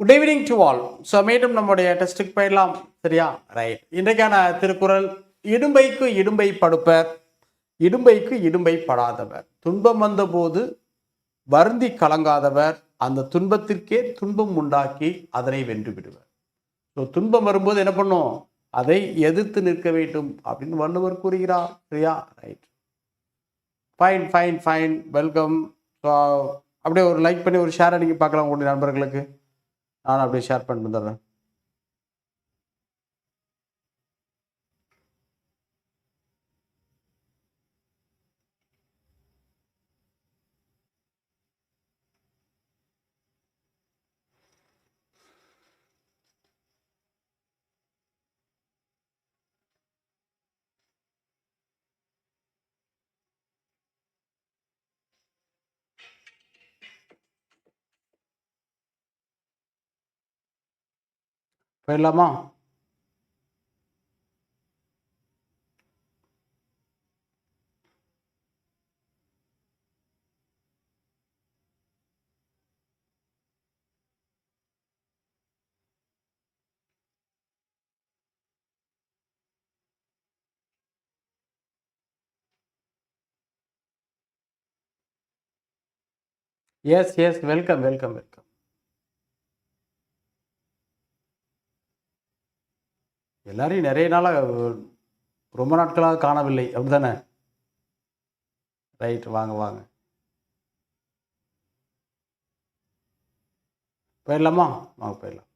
Good evening to all so மீண்டும் நம்முடைய டெஸ்ட்டுக்கு போயிடலாம். சரியா? ரைட் இன்றைக்கான திருக்குறள் இடும்பைக்கு இடும்பை படுப்பர் இடும்பைக்கு இடும்பை படாதவர். துன்பம் வந்தபோது வருந்தி கலங்காதவர் அந்த துன்பத்திற்கே துன்பம் உண்டாக்கி அதனை வென்று விடுவர். ஸோ துன்பம் வரும்போது என்ன பண்ணும்? அதை எதிர்த்து நிற்க வேண்டும் அப்படின்னு வள்ளுவர் கூறுகிறார். சரியா? Right fine fine fine welcome so அப்படியே ஒரு லைக் பண்ணி ஒரு ஷேர் அடிக்க பார்க்கலாம் உங்களுடைய நண்பர்களுக்கு. நானும் அப்படியே ஷேர் பண்ணிட்டு வந்துடுறேன். போயிடலாமா yes yes welcome welcome welcome எல்லாரையும் நிறைய நாளாக ரொம்ப நாட்களாக காணவில்லை. அப்படிதானே? ரைட் வாங்க வாங்க. போயிடலாமா? வாங்க போயிடலாம்.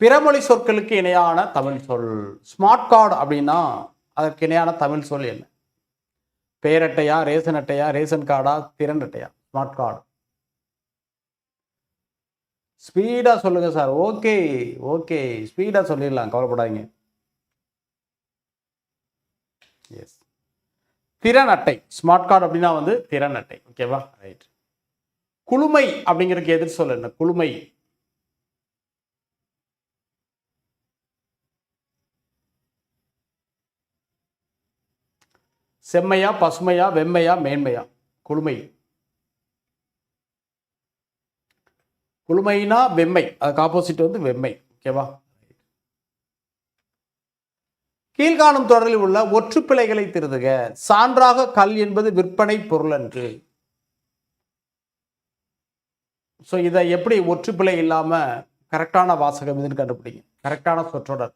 பிறமொழி சொற்களுக்கு இணையான தமிழ் சொல். ஸ்மார்ட் கார்டு அப்படின்னா அதற்கு இணையான தமிழ் சொல் என்ன? பேரட்டையா ரேஷன் அட்டையா ரேஷன் கார்டா திறன் அட்டையா? ஸ்மார்ட் கார்டு ஸ்பீடாக சொல்லுங்கள் சார். ஓகே ஓகே ஸ்பீடாக சொல்லிடலாம். கவலைப்படாதீங்க. எஸ் திறன் அட்டை. ஸ்மார்ட் கார்டு அப்படின்னா வந்து திறன் அட்டை. ஓகேவா ரைட் குளுமை அப்படிங்கிறதுக்கு எதிர் சொல்ல என்ன? குளுமை. செம்மையா பசுமையா வெம்மையா மேன்மையா? குளுமை. குளுமைனா வெம்மை. அதுக்கு ஆப்போசிட் வந்து வெம்மை. ஓகேவா கீழ்காணும் தொடரில் உள்ள ஒற்றுப்பிழைகளை திருதுக. சான்றாக கல் என்பது விற்பனை பொருள் என்று ஸோ இதை எப்படி ஒற்றுப்பிழை இல்லாமல் கரெக்டான வாசகம் இதுன்னு கண்டுபிடிங்க. கரெக்டான சொற்றொடர்.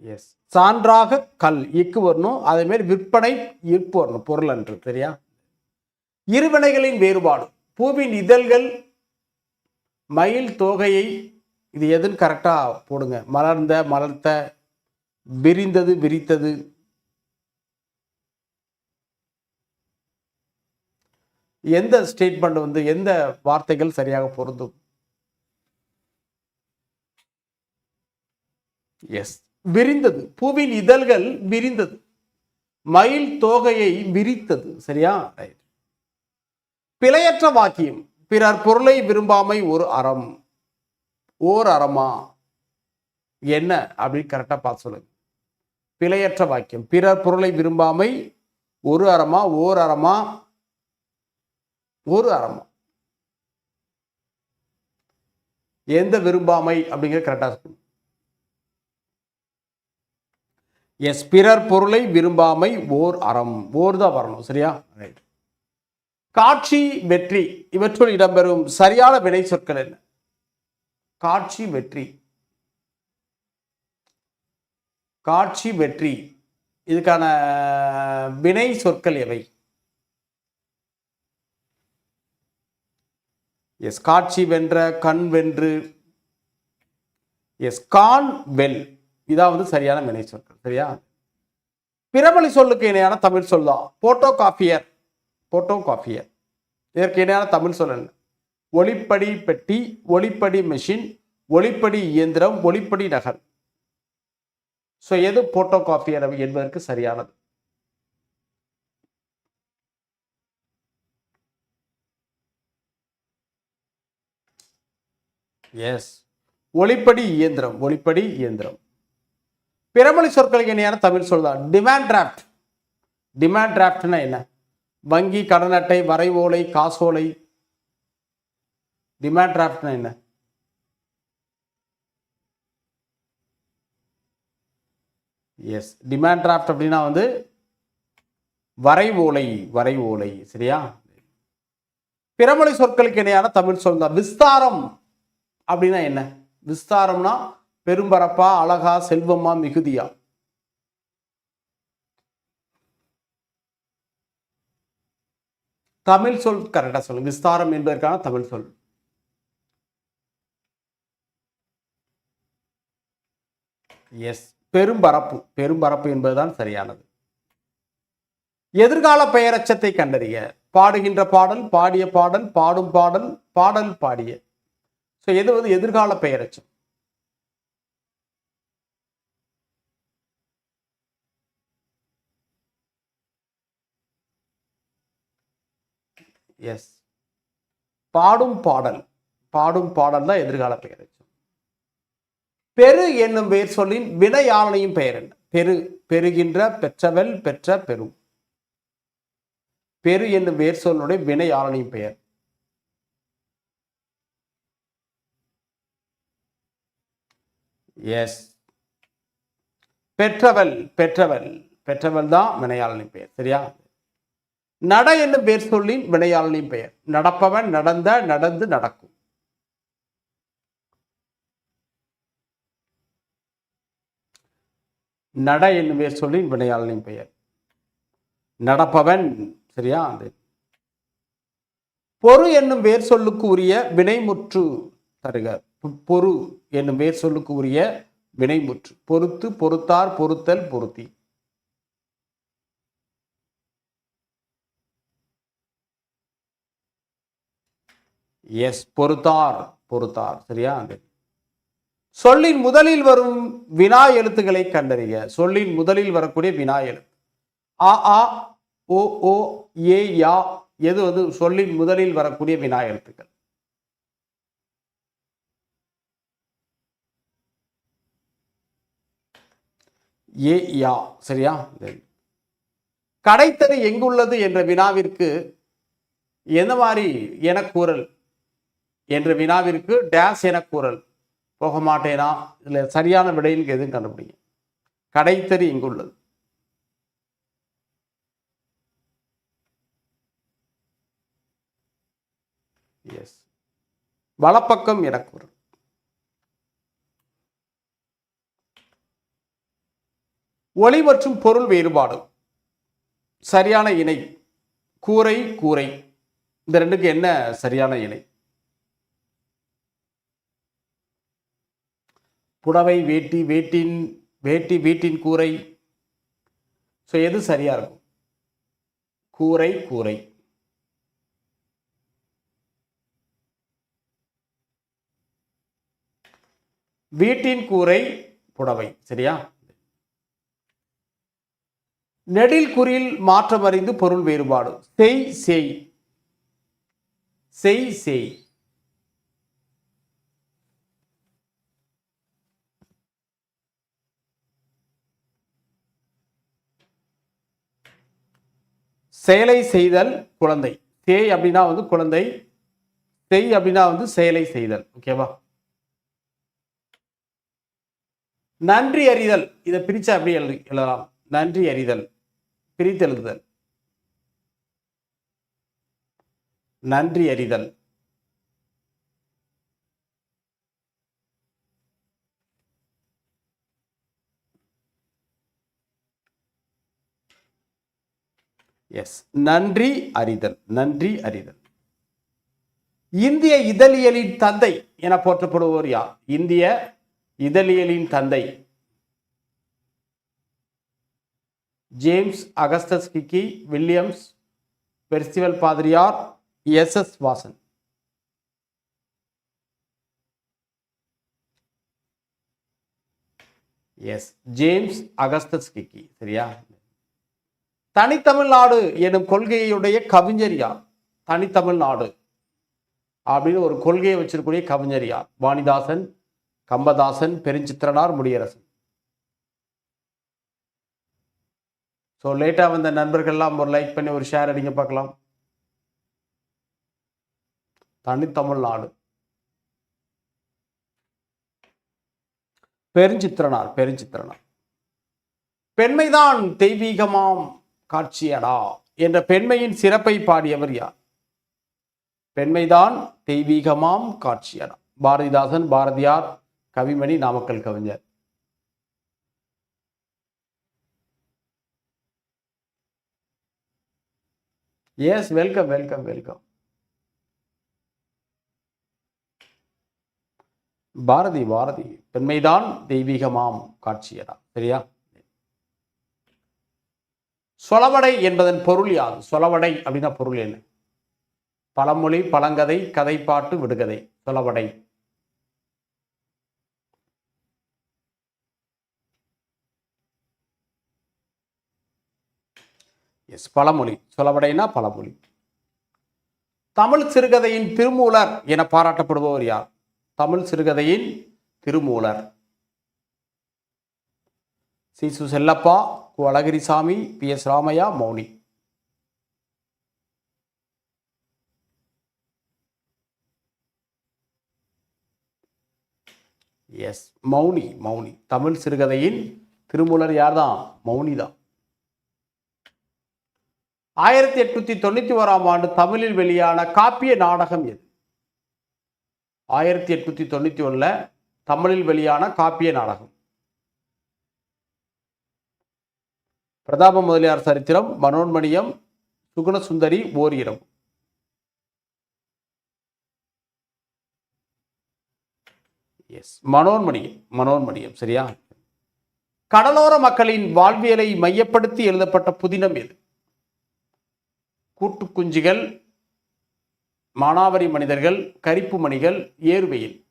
எஸ் சான்றாக கல் இக்கு வரணும். அதே மாதிரி விற்பனை ஈர்ப்பு வரணும். பொருள் என்று சரியா இருவினைகளின் வேறுபாடு. பூவின் இதழ்கள் மயில் தோகையை இது எதுன்னு கரெக்டாக போடுங்க. மலர்ந்த மலர்த்த விரிந்தது விரித்தது. எந்த ஸ்டேட்மெண்ட் வந்து எந்த வார்த்தைகள் சரியாக பொருந்தும்? எஸ் விரிந்தது. பூவின் இதழ்கள் விரிந்தது. மயில் தோகையை விரித்தது. சரியா? பிழையற்ற வாக்கியம். பிறர் பொருளை விரும்பாமை ஒரு அறம். ஓர் அறமா? என்ன? அப்படின்னு கரெக்டாக பார்த்து சொல்லுங்க. பிழையற்ற வாக்கியம். பிறர் பொருளை விரும்பாமை ஒரு அறமா? ஓர் அறமா? ஒரு அறமா? எந்த விரும்பாமை அப்படிங்கிற கரெக்டாக சொல்லணும் எஸ் பிறர் பொருளை விரும்பாமை ஓர் அறம். ஓர் தான் வரணும் சரியா? ரைட் காட்சி வெற்றி இவற்றுள் இடம்பெறும் சரியான வினை சொற்கள் என்ன? காட்சி வெற்றி. காட்சி வெற்றி. இதுக்கான வினை சொற்கள் எவை? எஸ் காட்சி வென்ற கண் வென்று. எஸ் கான் வெல். இதான் வந்து சரியான வினை சொற்கள் சரியா? பிரபலி சொல்லுக்கு இணையான தமிழ் சொல் தான் போட்டோ காஃபியர் போட்டோ காஃபியர் இதற்கு இணையான தமிழ் சொல் என்ன? ஒளிப்படி பெட்டி ஒளிப்படி மெஷின் ஒளிப்படி இயந்திரம் ஒளிப்படி நகல். ஸோ எது போட்டோ காஃபியர் என்பதற்கு சரியானது? எஸ் ஒளிப்படி இயந்திரம் ஒளிப்படி இயந்திரம். பிறமொழி சொற்களுக்கு இணையான தமிழ் சொல்தான் டிமாண்ட் டிராஃப்ட் டிமாண்ட் டிராஃப்ட்னா என்ன? வங்கி கடன் அட்டை வரைவோலை காசோலை. டிமாண்ட் டிராஃப்ட்னா என்ன? எஸ் டிமாண்ட் டிராஃப்ட் அப்படின்னா வந்து வரைவோலை வரைவோலை. சரியா? பிறமொழி சொற்களுக்கு இணையான தமிழ் சொல் தான். விஸ்தாரம் அப்படின்னா என்ன? விஸ்தாரம்னா பெரும்பரப்பா அழகா செல்வமா மிகுதியா? தமிழ் சொல் கரெக்டா சொல்லுங்க விஸ்தாரம் என்பதற்கான தமிழ் சொல். எஸ் பெரும்பரப்பு. பெரும்பரப்பு என்பதுதான் சரியானது. எதிர்கால பெயரச்சத்தை கண்டறிய. பாடுகின்ற பாடல் பாடிய பாடல் பாடும் பாடல் பாடல் பாடிய. ஸோ எது வந்து எதிர்கால பெயரச்சம்? எஸ் பாடும் பாடல். பாடும் பாடல் தான் எதிர்கால பெயர் பெரு என்னும் பெயர் சொல்லின் வினையாளனையும் பெயர் என்ன? பெரு பெறுகின்ற பெற்றவள் பெற்ற பெரும். பெரு என்னும் பெயர் சொல்லுடைய வினையாளனையும் பெயர். எஸ் பெற்றவள் பெற்றவள். பெற்றவள் தான் வினையாளனின் பெயர். சரியா? நட என்னும் பெயர் சொல்லின் வினையாளனின் பெயர். நடப்பவன் நடந்த நடந்து நடக்கும். நட என்னும் பெயர் சொல்லின் வினையாளனின் பெயர். நடப்பவன் சரியா? அது. பொறு என்னும் வேர் சொல்லுக்கு உரிய வினைமுற்று தருக. பொறு என்னும் வேர் சொல்லுக்கு உரிய வினைமுற்று. பொறுத்து பொறுத்தார் பொறுத்தல் பொருத்தி. எஸ் பொறுத்தார் பொறுத்தார். சரியா? அது. சொல்லின் முதலில் வரும் வினா எழுத்துக்களை கண்டறிய சொல்லின் முதலில் வரக்கூடிய வினா எழுத்து. ஆ ஆ ஓ ஓ ஏ யா எது வந்து சொல்லின் முதலில் வரக்கூடிய வினா எழுத்துக்கள். ஏ யா. சரியா? கடைத்தறி எங்குள்ளது என்ற வினாவிற்கு எந்த மாதிரி என கூறல்? என்ற வினாவிற்கு டேஸ் எனக்கூறல் போக மாட்டேனா? இல்லை சரியான விடையில் எதுவும் கண்டுபிடிங்க. கடைத்தறி இங்குள்ளது எஸ் வலப்பக்கம் எனக்கூறல் ஒளி மற்றும் பொருள் வேறுபாடு. சரியான இணை. கூரை கூரை. இந்த ரெண்டுக்கு என்ன சரியான இணை? புடவை வேட்டி வேட்டின் வேட்டி வீட்டின் கூரை. ஸோ எது சரியாக இருக்கும்? கூரை கூரை. வீட்டின் கூரை புடவை. சரியா? நெடில் குறியில் மாற்றம் அறிந்து பொருள் வேறுபாடு. செய் செய். செய் செய். செயலை செய்தல் குழந்தை. சேய் அப்படின்னா வந்து குழந்தை. செய் அப்படின்னா வந்து செயலை செய்தல். ஓகேவா நன்றி அறிதல். இதை பிரிச்சு அப்படி எழுதி எழுதலாம்? நன்றி அறிதல். பிரித்தெழுதுதல். நன்றி அறிதல். எஸ் நன்றி அறிதல் நன்றி அறிதல். இந்திய இதழியலின் தந்தை என போற்றப்படுவோர் யார்? இந்திய இதழியலின் தந்தை James Augustus Hicky Williams Percival பாதிரியார் S S Vasan. Yes James Augustus Hicky சரியா? தனித்தமிழ்நாடு எனும் கொள்கையுடைய கவிஞர் யார் தனித்தமிழ்நாடு அப்படின்னு ஒரு கொள்கையை வச்சிருக்கக்கூடிய கவிஞர் யார் வாணிதாசன் கம்பதாசன் பெருஞ்சித்திரனார் முடியரசன். ஸோ லேட்டாக வந்த நண்பர்கள்லாம் ஒரு லைக் பண்ணி ஒரு ஷேர் அடிங்க பார்க்கலாம். தனித்தமிழ்நாடு. பெருஞ்சித்திரனார் பெருஞ்சித்திரனார். பெண்மைதான் தெய்வீகமாம். காட்சியடா என்ற பெண்மையின் சிறப்பை பாடியவர் யார்? பெண்மைதான் தெய்வீகமாம் காட்சியடா. பாரதிதாசன் பாரதியார் கவிமணி நாமக்கல் கவிஞர். Yes welcome welcome welcome Bharathi Bharathi பெண்மைதான் தெய்வீகமாம் காட்சியடா. சரியா? சொலவடை என்பதன் பொருள் யாது? சொலவடை அப்படின்னா பொருள் என்ன? பழமொழி பழங்கதை கதைப்பாட்டு விடுகதை. சொலவடை. எஸ் பழமொழி. சொலவடைனா பழமொழி. தமிழ் சிறுகதையின் திருமூலர் என பாராட்டப்படுபவர் யார்? தமிழ் சிறுகதையின் திருமூலர். சிசு Chellappa Ku Azhagirisamy B. S. Ramaiah Mouni. S Mouni Mouni. Tamil சிறுகதையின் திருமூலர் யார்தான்? மௌனி தான் ஆயிரத்தி எட்நூத்தி தொண்ணூத்தி ஓராம் ஆண்டு தமிழில் வெளியான காப்பிய நாடகம் எது? ஆயிரத்தி எட்நூத்தி தொண்ணூத்தி ஒண்ணுல தமிழில் வெளியான காப்பிய நாடகம். பிரதாப முதலியார் சரித்திரம் மனோன்மணியம் சுகுணசுந்தரி ஓர் எஸ் மனோன்மணியம் மனோன்மணியம் சரியா? கடலோர மக்களின் வாழ்வியலை மையப்படுத்தி எழுதப்பட்ட புதினம் எது? கூட்டுக்குஞ்சிகள் மானாவரி மனிதர்கள் கரிப்பு மணிகள் ஏறுவெயில்.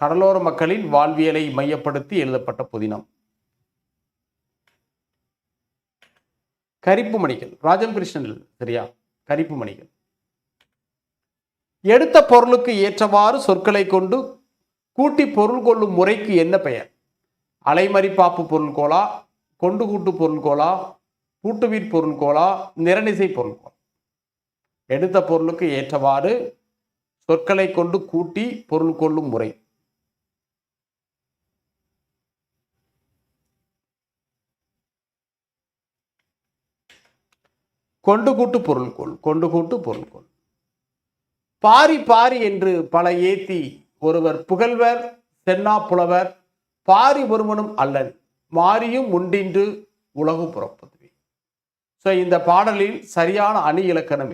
கடலோர மக்களின் வாழ்வியலை மையப்படுத்தி எழுதப்பட்ட புதினம். கரிப்பு மணிகள் ராஜம் கிருஷ்ணன் சரியா? கரிப்பு மணிகள். எடுத்த பொருளுக்கு ஏற்றவாறு சொற்களை கொண்டு கூட்டி பொருள் கொள்ளும் முறைக்கு என்ன பெயர்? அலைமறிப்பாப்பு பொருள்கோளா கொண்டு கூட்டு பொருள்கோளா கூட்டுவீர் பொருள்கோளா நிறநிசை பொருள்கோளா. எடுத்த பொருளுக்கு ஏற்றவாறு சொற்களை கொண்டு கூட்டி பொருள் கொள்ளும் முறை. கொண்டு கூட்டு பொருள்கோள் கொண்டு கூட்டு பொருள்கோள் பாரி பாரி என்று பல ஏத்தி ஒருவர் புகழ்வர் சென்னா புலவர் பாரி ஒருவனும் அல்லன் மாரியும் உண்டின்று உலகு புறப்பதுவே. ஸோ இந்த பாடலில் சரியான அணி இலக்கணம்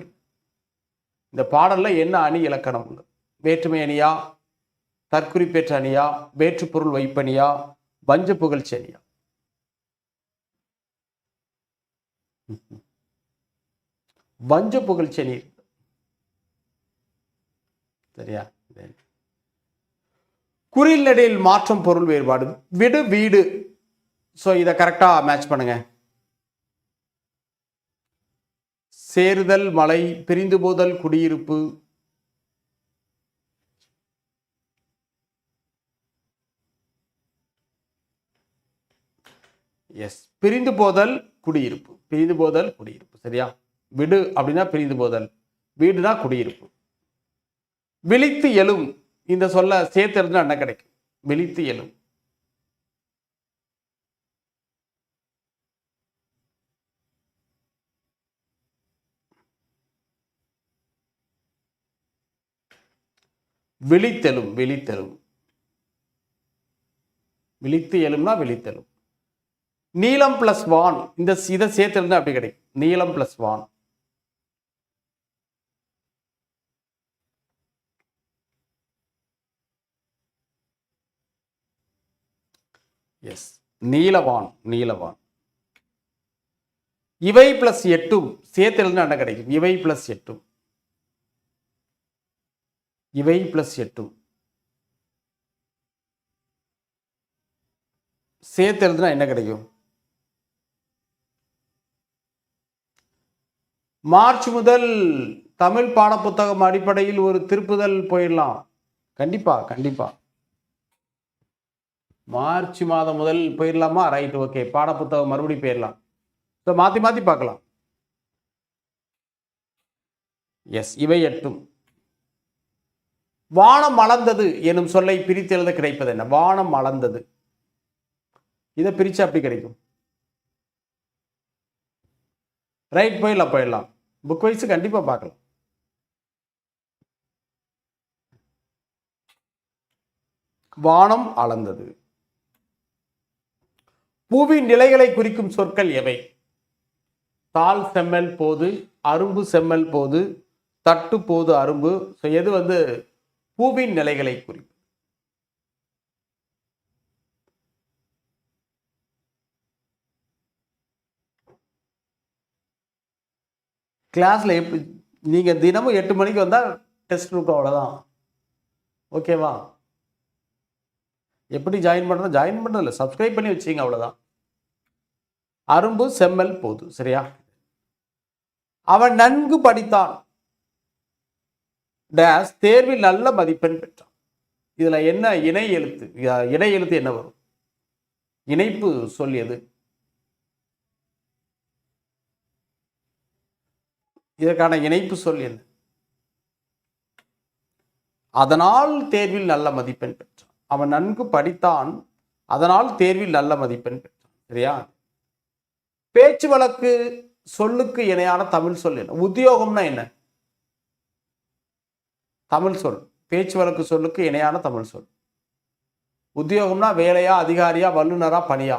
இந்த பாடலில் என்ன அணி இலக்கணம் உள்ளது வேற்றுமை அணியா தற்குறிப்பேற்ற அணியா வேற்றுப்பொருள் வைப்பணியா வஞ்ச புகழ்ச்சி அணியா? வஞ்ச புகழ்ச்சி நீர் சரியா? சரி. குறில் நடையில் மாற்றம் பொருள் வேறுபாடு. விடு வீடு. ஸோ இதை கரெக்டாக மேட்ச் பண்ணுங்க. சேருதல் மலை பிரிந்து போதல் குடியிருப்பு. எஸ் பிரிந்து போதல் குடியிருப்பு. பிரிந்து போதல் குடியிருப்பு. சரியா? விடு அப்படின்னா பிரிந்து போதல். வீடுனா குடியிருப்பு. விழித்து எழும். இந்த சொல்ல சேர்த்திருந்தா என்ன கிடைக்கும்? விழித்து எழும். விழித்தெழும் விழித்தெழும். விழித்து எழும்னா விழித்தெழும். நீளம் பிளஸ் வான் இந்த இதை சேர்த்திருந்தா அப்படி கிடைக்கும்? நீளம் பிளஸ் வான் எஸ் நீலவான் நீலவான். இவை பிளஸ் எட்டும். சேர்த்திருந்தா என்ன கிடைக்கும். இவை பிளஸ் எட்டும். இவை பிளஸ் எட்டும். சேர்த்து எழுதுனா என்ன கிடைக்கும். மார்ச் முதல் தமிழ் பாடப்புத்தகம் அடிப்படையில் ஒரு திருப்புதல் போயிடலாம். கண்டிப்பா கண்டிப்பா. மார்ச் மாதம் முதல் போயிடலாமா? ரைட் ஓகே பாடப்புத்தகம் மறுபடியும் போயிடலாம். ஸோ மாற்றி மாற்றி பார்க்கலாம். எஸ் இவை எட்டும். வானம் அளந்தது எனும் சொல்லை பிரித்து எழுத கிடைப்பது என்ன? வானம் அளந்தது. இதை பிரித்து அப்படி கிடைக்கும்? ரைட் போயிடலாம் போயிடலாம். புக் வைஸ் கண்டிப்பாக பார்க்கலாம். வானம் அளந்தது. பூவின் நிலைகளை குறிக்கும் சொற்கள் எவை? தாள் செம்மல் போது அரும்பு செம்மல் போது தட்டு போது அரும்பு. ஸோ எது வந்து பூவின் நிலைகளை குறிக்கும்? கிளாஸ்ல எப்படி நீங்க தினமும் எட்டு மணிக்கு வந்தா டெஸ்ட் இருக்கும் அவ்வளோதான் ஓகேவா எப்படி ஜாயின் பண்றது ஜாயின் பண்ணுறதில்ல சப்ஸ்கிரைப் பண்ணி வச்சிங்க அவ்வளவுதான். அரும்பு செம்மல் போது சரியா? அவன் நன்கு படித்தான். டேஸ் தேர்வில் நல்ல மதிப்பெண் பெற்றான். இதுல என்ன இணை எழுத்து? இணை எழுத்து என்ன வரும்? இணைப்பு சொல்லியது எது? இதற்கான இணைப்பு சொல் என்ன? அதனால் தேர்வில் நல்ல மதிப்பெண் பெற்றான். அவன் நன்கு படித்தான் அதனால் தேர்வில் நல்ல மதிப்பெண் பெற்றான் சரியா? பேச்சு வழக்கு சொல்லுக்கு இணையான தமிழ் சொல் என்ன? உத்தியோகம்னா என்ன? தமிழ் சொல். பேச்சு வழக்கு சொல்லுக்கு இணையான தமிழ் சொல். உத்தியோகம்னா வேலையா அதிகாரியா வல்லுனரா பணியா?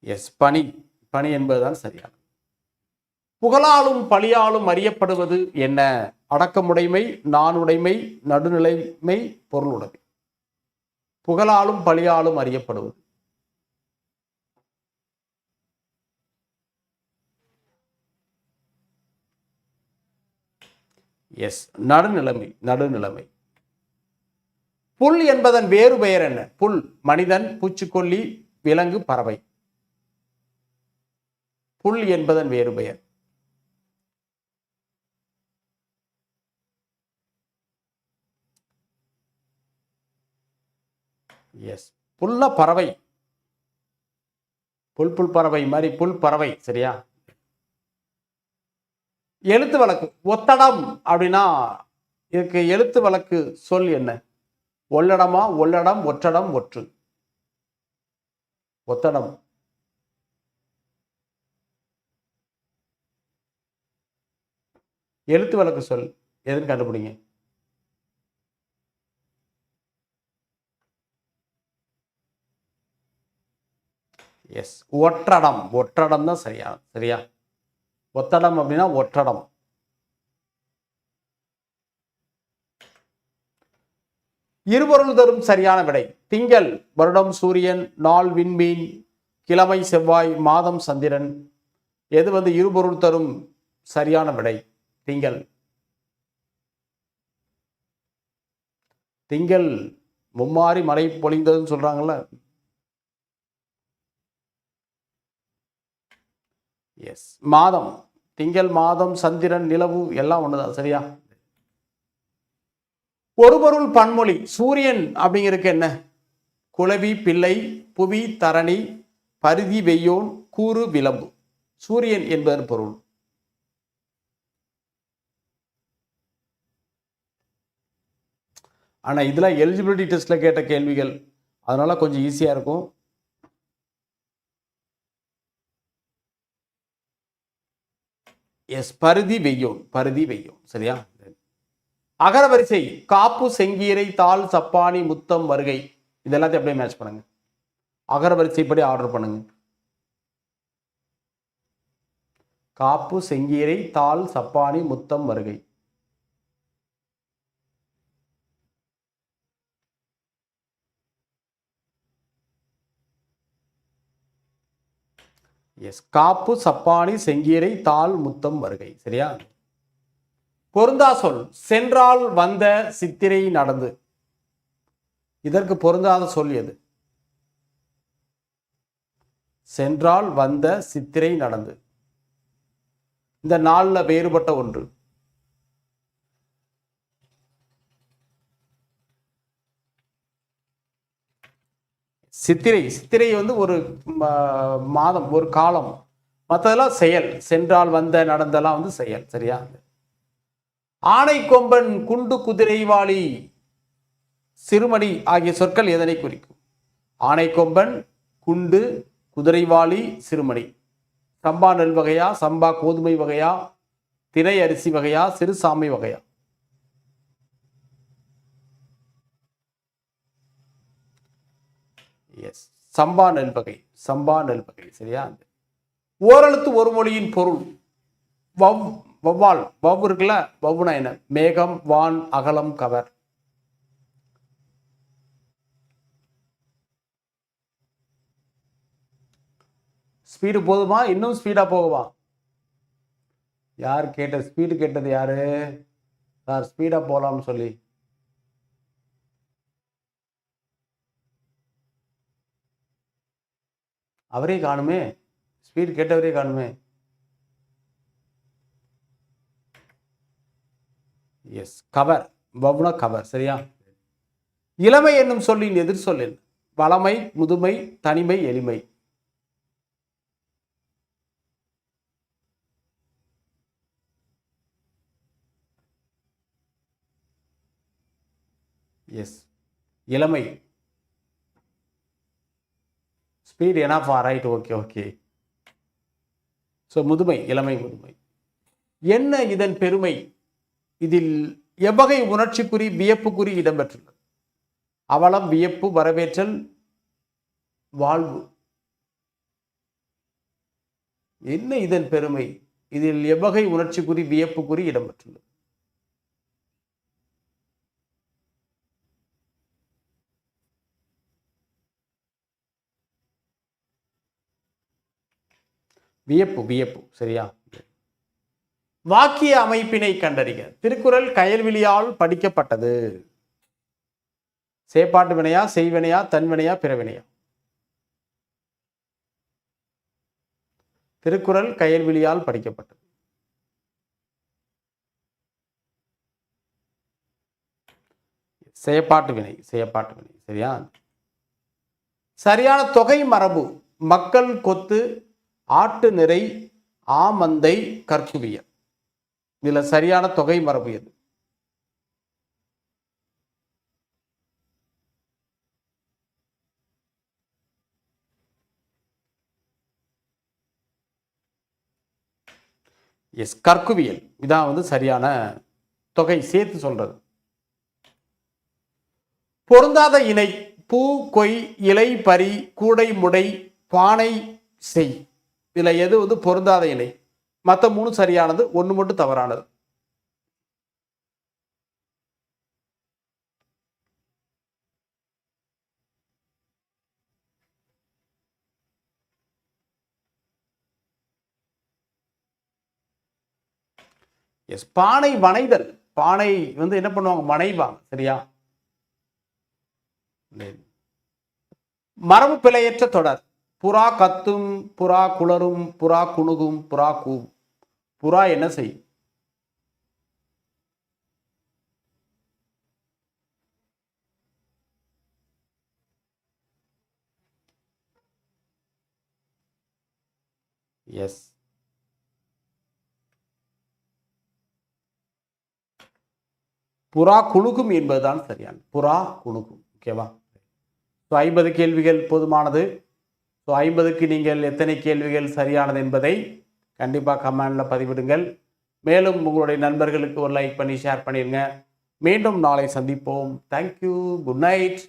எஸ் பணி. பணி என்பதுதான் சரியான புகழாலும் பழியாலும் அறியப்படுவது என்ன? அடக்கமுடைமை நானுடைமை நடுநிலைமை பொருளுடைமை. புகழாலும் பழியாலும் அறியப்படுவது. எஸ் நடுநிலைமை நடுநிலைமை. புல் என்பதன் வேறு பெயர் என்ன? புல் மனிதன் பூச்சிக்கொல்லி விலங்கு பறவை. புல் என்பதன் வேறு பெயர். எஸ் புல்ல பறவை. புல் புல் பறவை மாதிரி புல் பறவை சரியா? எழுத்து வழக்கு ஒத்தடம் அப்படின்னா இதுக்கு எழுத்து வழக்கு சொல் என்ன? ஒல்லடமா ஒல்லடம் ஒற்றடம் ஒற்று. ஒத்தடம். எழுத்து வழக்கு சொல் எதுன்னு கண்டுபிடிங்க. எஸ் ஒற்றடம். ஒற்றடம் தான் சரியா? சரியா? ஒத்தடம் அப்படின்னா ஒற்றடம். இருபொருள் தரும் சரியான விடை. திங்கள் வருடம் சூரியன் நாள் விண்மீன் கிழமை செவ்வாய் மாதம் சந்திரன். எது வந்து இருபொருள் தரும் சரியான விடை? திங்கள். திங்கள் மும்மாறி மழை பொழிந்ததுன்னு சொல்றாங்கல்ல? எஸ் மாதம். திங்கள் மாதம் சந்திரன் நிலவு எல்லாம் ஒன்றுதான் சரியா? ஒரு பொருள் பன்மொழி. சூரியன் அப்படிங்கிறதுக்கு என்ன? குளவி பிள்ளை புவி தரணி பருதி வெய்யோன் கூறு விளம்பு சூரியன் என்பதன் பொருள். ஆனால் இதெல்லாம் எலிஜிபிலிட்டி டெஸ்ட்டில் கேட்ட கேள்விகள். அதனால கொஞ்சம் ஈஸியாக இருக்கும். எஸ் பருதி வெய்யோன் பருதி வெய்யோன் சரியா? அகரவரிசை காப்பு செங்கீரை தாள் சப்பானி முத்தம் வருகை இதெல்லாத்தையும் அப்படியே மேட்ச் பண்ணுங்க. அகரவரிசைப்படி ஆர்டர் பண்ணுங்க. காப்பு செங்கீரை தாள் சப்பானி முத்தம் வருகை. எஸ் காப்பு சப்பானி செங்கீரை தாள் முத்தம் வருகை. சரியா? பொருந்தா சொல். சென்றால் வந்த சித்திரை நடந்து. இதற்கு பொருந்தாத சொல் எது? சென்றால் வந்த சித்திரை நடந்து. இந்த நாளில் வேறுபட்ட ஒன்று. சித்திரை. சித்திரை வந்து ஒரு மாதம் ஒரு காலம். மற்றதெல்லாம் செயல். சென்றால் வந்த நடந்தெல்லாம் வந்து செயல். சரியா? ஆணை கொம்பன் குண்டு குதிரைவாளி சிறுமணி ஆகிய சொற்கள் எதனை குறிக்கும்? ஆணை கொம்பன் குண்டு குதிரைவாளி சிறுமணி. சம்பா நெல் வகையா? சம்பா கோதுமை வகையா? திரை அரிசி வகையா? சிறுசாமை வகையா? எஸ் சம்பா நெல்பகை சம்பா நெல் வகை சரியா? ஓரெழுத்து ஒரு மொழியின் பொருள். வவ் வவ்வால் வவ் இருக்குல்ல? வவ்னா என்ன? மேகம் வான் அகலம் கவர். ஸ்பீடு போதுமா? இன்னும் ஸ்பீடா போகுமா? யார் கேட்ட ஸ்பீடு கேட்டது யாரு? சார் ஸ்பீடா போலாம்னு சொல்லி. அவரே காணுமே. ஸ்பீடு கேட்டவரே காணுமே. எஸ் கவர் வவுனா கவர் சரியா? இளமை என்னும் சொல்லின் எதிர் சொல்லில் வளமை முதுமை தனிமை எளிமை. எஸ் இளமை. Speed of right okay okay so முதுமை இளமை முதுமை. என்ன இதன் பெருமை? இதில் எவ்வகை உணர்ச்சிக்குறி வியப்புக்குறி இடம்பெற்றுள்ளது அவலம் வியப்பு வரவேற்றல் வாழ்வு. என்ன இதன் பெருமை? இதில் எவ்வகை உணர்ச்சிக்குறி வியப்புக்குறி இடம்பெற்றுள்ளது வியப்பு வியப்பு சரியா? வாக்கிய அமைப்பினை கண்டறிக. திருக்குறள் கயல்விழியால் படிக்கப்பட்டது. சேப்பாட்டு வினையா செய்வினையா தன்வினையா பிறவினையா? திருக்குறள் கயல்விழியால் படிக்கப்பட்டது. செயப்பாட்டு வினை செயப்பாட்டு வினை சரியா? சரியான தொகை மரபு மக்கள் கொத்து ஆட்டு நிறை ஆமந்தை கற்குவியல். இதுல சரியான தொகை மரபு எது? எஸ் கற்குவியல். இதான் வந்து சரியான தொகை சேர்த்து சொல்றது. பொருந்தாத இணை பூ கொய் இலை பரி கூடை முடை பானை செய். இதில் எது வந்து பொருந்தாத இணை? மற்ற மூணு சரியானது ஒன்று மட்டும் தவறானது. எஸ் பானை வனைதல். பானை வந்து என்ன பண்ணுவாங்க? மனைவாங்க சரியா? மரபு பிழையற்ற தொடர். புறா கத்தும் புறா குளரும் புறா குணுகும் புறா கூவும். புறா என்ன செய்யும் எஸ் புறா குணுகும் என்பதுதான் சரியான. புறா குணுகும். ஓகேவா? ஸோ ஐம்பது கேள்விகள் போதுமானது. ஸோ ஐம்பதுக்கு நீங்கள் எத்தனை கேள்விகள் சரியானது என்பதை கண்டிப்பாக கமெண்டில் பதிவிடுங்கள். மேலும் உங்களுடைய நண்பர்களுக்கு ஒரு லைக் பண்ணி ஷேர் பண்ணிடுங்க. மீண்டும் நாளை சந்திப்போம். Thank you good night